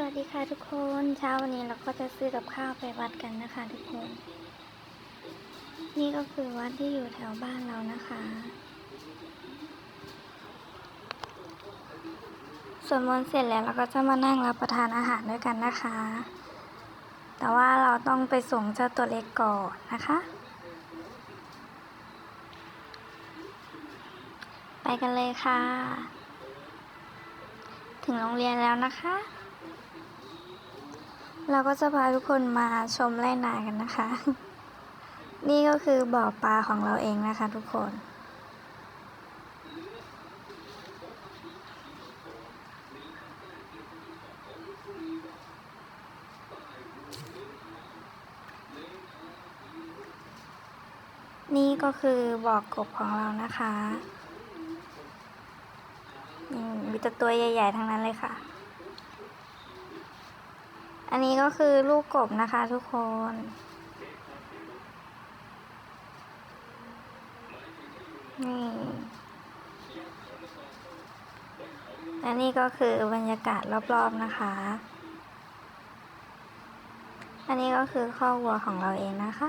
สวัสดีค่ะทุกคนเช้าวันนี้เราก็จะซื้อกับข้าวไปวัดกันนะคะทุกคน นี่ก็คือวัดที่อยู่แถวบ้านเรานะคะ ส่วนมนเสร็จแล้วเราก็จะมานั่งรับประทานอาหารด้วยกันนะคะ แต่ว่าเราต้องไปส่งเจ้าตัวเล็กก่อนนะคะ ไปกันเลยค่ะ ถึงโรงเรียนแล้วนะคะ เราก็จะพาทุกคนมาชมไร่นากันนะคะ นี่ก็คือบ่อปลาของเราเองนะคะทุกคน นี่ก็คือบ่อกบของเรานะคะมีแต่ตัวใหญ่ ๆ ทั้งนั้นเลยค่ะ อันนี้ก็คือลูกกบนะคะทุกคน นี่ และนี่ก็คือบรรยากาศรอบๆนะคะ อันนี้ก็คือข้อวัวของเราเองนะคะ